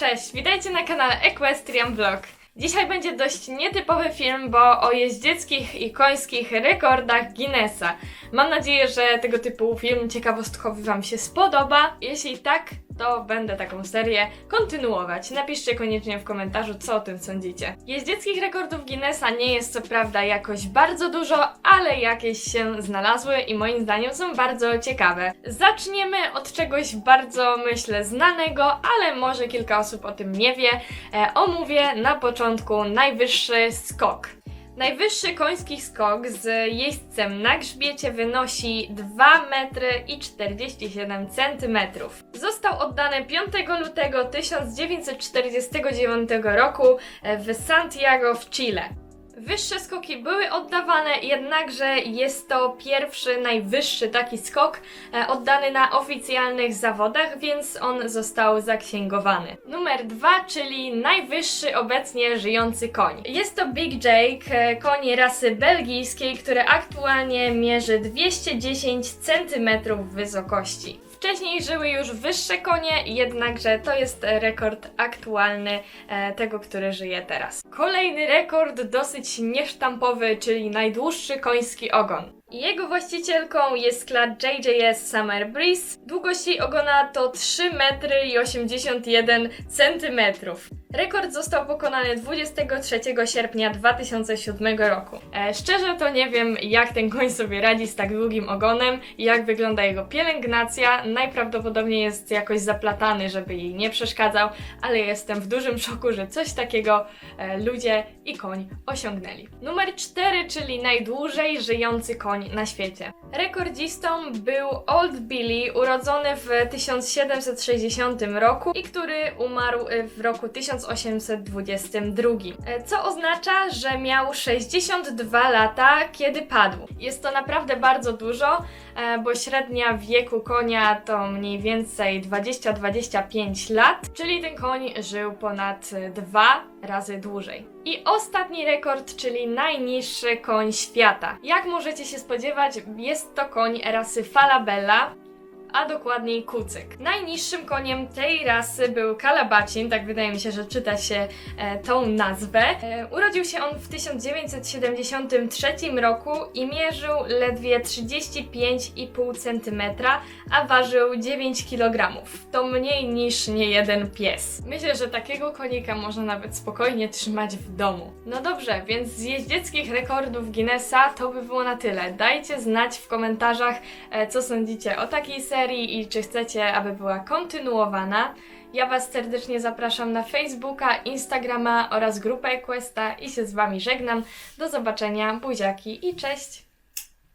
Cześć, witajcie na kanale Equestrian Vlog. Dzisiaj będzie dość nietypowy film, bo o jeździeckich i końskich rekordach Guinnessa. Mam nadzieję, że tego typu film ciekawostkowy Wam się spodoba. Jeśli tak, to będę taką serię kontynuować. Napiszcie koniecznie w komentarzu, co o tym sądzicie. Jeździeckich rekordów Guinnessa nie jest co prawda jakoś bardzo dużo, ale jakieś się znalazły i moim zdaniem są bardzo ciekawe. Zaczniemy od czegoś bardzo, myślę, znanego, ale może kilka osób o tym nie wie. E, omówię na początku najwyższy skok. Najwyższy koński skok z jeźdźcem na grzbiecie wynosi 2 metry i 47 centymetrów. Został oddany 5 lutego 1949 roku w Santiago w Chile. Wyższe skoki były oddawane, jednakże jest to pierwszy, najwyższy taki skok e, oddany na oficjalnych zawodach, więc on został zaksięgowany. Numer dwa, czyli najwyższy obecnie żyjący koń. Jest to Big Jake, e, koń rasy belgijskiej, który aktualnie mierzy 210 cm wysokości. Wcześniej żyły już wyższe konie, jednakże to jest rekord aktualny e, tego, który żyje teraz. Kolejny rekord dosyć niesztampowy, czyli najdłuższy koński ogon. Jego właścicielką jest klacz JJS Summer Breeze. Długość jej ogona to 3 metry i 81 centymetrów. Rekord został pokonany 23 sierpnia 2007 roku. E, szczerze to nie wiem, jak ten koń sobie radzi z tak długim ogonem jak wygląda jego pielęgnacja. Najprawdopodobniej jest jakoś zaplatany, żeby jej nie przeszkadzał, ale jestem w dużym szoku, że coś takiego e, ludzie i koń osiągnęli. Numer 4, czyli najdłużej żyjący koń na świecie. Rekordzistą był Old Billy, urodzony w 1760 roku i który umarł w roku 1822. E, Co oznacza, że miał 62 lata, kiedy padł. Jest to naprawdę bardzo dużo, e, bo średnia wieku konia to mniej więcej 20-25 lat, czyli ten koń żył ponad e, dwa razy dłużej. I ostatni rekord, czyli najniższy koń świata. Jak możecie się spodziewać, jest to koń rasy Falabella, a dokładniej kucyk. Najniższym koniem tej rasy był Kalabacin, tak wydaje mi się, że czyta się e, tą nazwę. E, urodził się on w 1973 roku i mierzył ledwie 35,5 cm, a ważył 9 kg. To mniej niż niejeden pies. Myślę, że takiego konika można nawet spokojnie trzymać w domu. No dobrze, więc z jeździeckich rekordów Guinnessa to by było na tyle. Dajcie znać w komentarzach, e, co sądzicie o takiej serii i czy chcecie, aby była kontynuowana. Ja Was serdecznie zapraszam na Facebooka, Instagrama oraz grupę Questa i się z Wami żegnam. Do zobaczenia, buziaki i cześć!